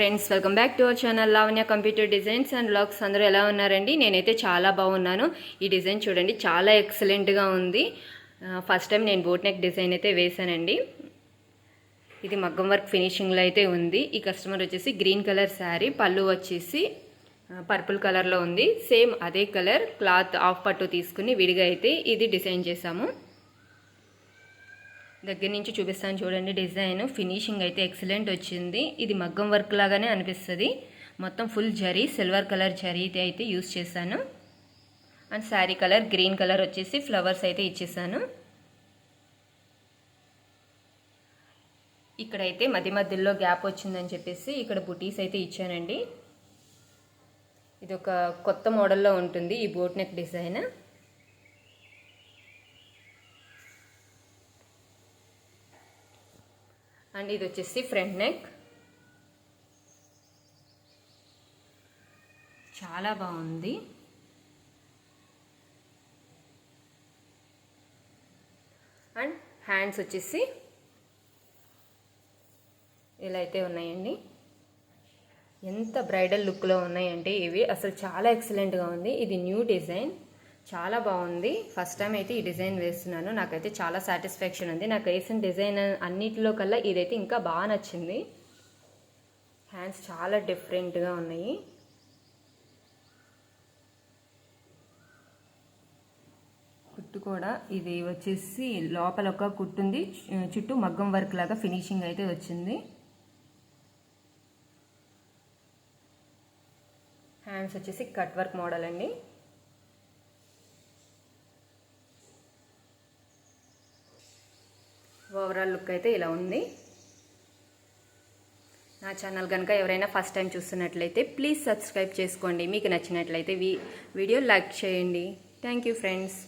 Friends welcome back to our channel Lavanya computer designs and blogs అందరూ ఎలా ఉన్నారండి? నేనైతే చాలా బాగున్నాను. ఈ డిజైన్ చూడండి చాలా ఎక్సలెంట్గా ఉంది. ఫస్ట్ టైం నేను బోట్ నెక్ డిజైన్ అయితే వేశానండి. ఇది మగ్గం వర్క్ ఫినిషింగ్లో అయితే ఉంది. ఈ కస్టమర్ వచ్చేసి గ్రీన్ కలర్ శారీ పళ్ళు వచ్చేసి పర్పుల్ కలర్లో ఉంది. సేమ్ అదే కలర్ క్లాత్ ఆఫ్ పట్టు తీసుకుని విడిగా అయితే ఇది డిజైన్ చేశాము. దగ్గర నుంచి చూపిస్తాను చూడండి డిజైన్. ఫినిషింగ్ అయితే ఎక్సలెంట్ వచ్చింది. ఇది మగ్గం వర్క్ లాగానే అనిపిస్తుంది. మొత్తం full zari silver colour zari అయితే యూస్ చేశాను. And sari colour green colour వచ్చేసి ఫ్లవర్స్ అయితే ఇచ్చేసాను. ఇక్కడైతే మధ్య మధ్యలో గ్యాప్ వచ్చిందని చెప్పేసి ఇక్కడ బుటీస్ అయితే ఇచ్చానండి. ఇది ఒక కొత్త మోడల్లో ఉంటుంది ఈ బోట్ నెక్ డిజైన్. అండ్ ఇది వచ్చేసి ఫ్రంట్ నెక్. చాలా బాగుంది. అండ్ హ్యాండ్స్ వచ్చేసి ఇలా అయితే ఉన్నాయండి. ఎంత బ్రైడల్ లుక్లో ఉన్నాయంటే ఇవి. అసలు చాలా ఎక్సలెంట్గా ఉంది. ఇది న్యూ డిజైన్. చాలా బాగుంది. ఫస్ట్ టైం అయితే ఈ డిజైన్ వేస్తున్నాను. నాకైతే చాలా సాటిస్ఫాక్షన్ ఉంది. నాకు వేసిన డిజైన్ అన్నిటిలో కల్లా ఇదైతే ఇంకా బాగా నచ్చింది. హ్యాండ్స్ చాలా డిఫరెంట్గా ఉన్నాయి. కుట్టు కూడా ఇది వచ్చేసి లోపల ఒక కుట్టు ఉంది. చుట్టూ మగ్గం వర్క్ లాగా ఫినిషింగ్ అయితే వచ్చింది. హ్యాండ్స్ వచ్చేసి కట్ వర్క్ మోడల్ అండి. ఓవరాల్ లుక్ అయితే ఇలా ఉంది. నా ఛానల్ కనుక ఎవరైనా ఫస్ట్ టైం చూస్తున్నట్లయితే ప్లీజ్ సబ్స్క్రైబ్ చేసుకోండి. మీకు నచ్చినట్లయితే వీడియో లైక్ చేయండి. Thank you friends